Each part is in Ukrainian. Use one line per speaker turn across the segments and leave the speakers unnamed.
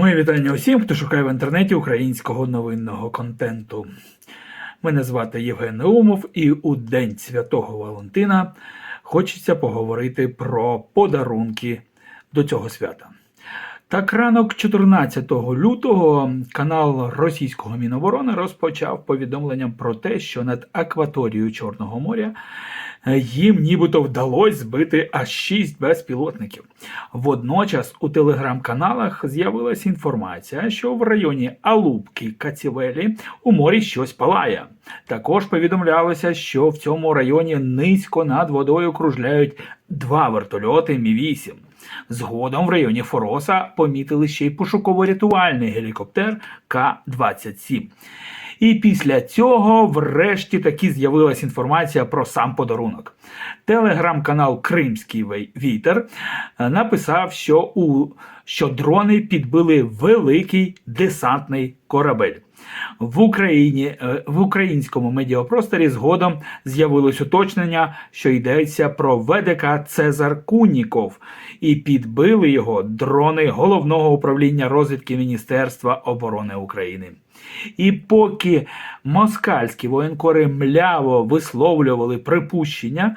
Моє вітання усім, хто шукає в інтернеті українського новинного контенту. Мене звати Євген Неумов, і у День Святого Валентина хочеться поговорити про подарунки до цього свята. Так ранок 14 лютого канал російського Міноборони розпочав повідомленням про те, що над акваторією Чорного моря їм нібито вдалося збити аж 6 безпілотників. Водночас у телеграм-каналах з'явилася інформація, що в районі Алубки Кацівелі у морі щось палає. Також повідомлялося, що в цьому районі низько над водою кружляють два вертольоти Мі-8. Згодом в районі Фороса помітили ще й пошуково-рятувальний гелікоптер К-27. І після цього, врешті, таки з'явилася інформація про сам подарунок. Телеграм-канал Кримський Вітер написав, що, у, що дрони підбили великий десантний корабель. В Україні е, в українському медіапросторі згодом з'явилось уточнення, що йдеться про ВДК Цезар Куніков, і підбили його дрони головного управління розвідки Міністерства оборони України. І поки москальські воєнкори мляво висловлювали припущення,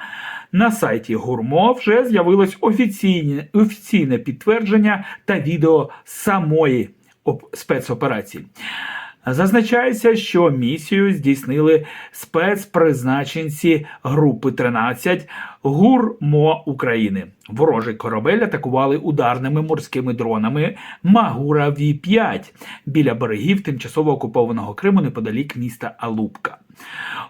на сайті Гурмо вже з'явилось офіційне, офіційне підтвердження та відео самої оп- спецоперації. Зазначається, що місію здійснили спецпризначенці групи 13 ГУРМО України. Ворожий корабель атакували ударними морськими дронами Магура Ві 5 біля берегів тимчасово окупованого Криму неподалік міста Алубка.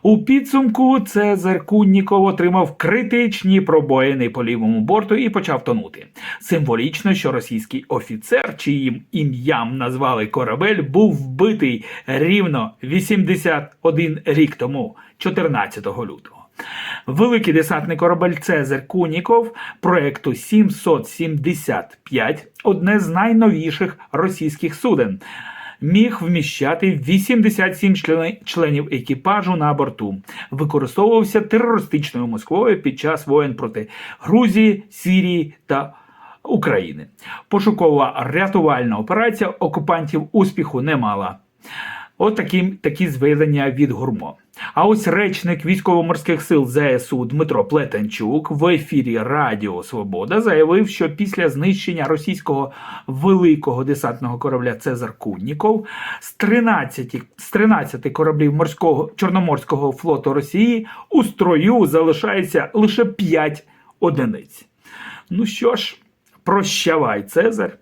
У підсумку Цезар Кунніков отримав критичні пробоїни по лівому борту і почав тонути. Символічно, що російський офіцер, чиїм ім'ям назвали корабель, був вбитий рівно 81 рік тому, 14 лютого. Великий десантний корабель Цезар Куніков проекту 775 одне з найновіших російських суден. Міг вміщати 87 члени- членів екіпажу на борту. Використовувався терористичною Москвою під час воєн проти Грузії, Сирії та України. Пошукова рятувальна операція окупантів успіху не мала. От такі, такі зведення від гурмо. А ось речник військово-морських сил ЗСУ Дмитро Плетенчук в ефірі Радіо Свобода заявив, що після знищення російського великого десантного корабля Цезар Кунніков з 13, з 13 кораблів морського Чорноморського флоту Росії у строю залишається лише 5 одиниць. Ну що ж, прощавай, Цезар.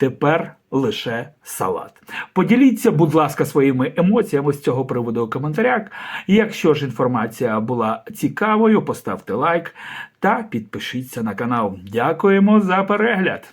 Тепер лише салат. Поділіться, будь ласка, своїми емоціями з цього приводу у коментарях. Якщо ж інформація була цікавою, поставте лайк та підпишіться на канал. Дякуємо за перегляд!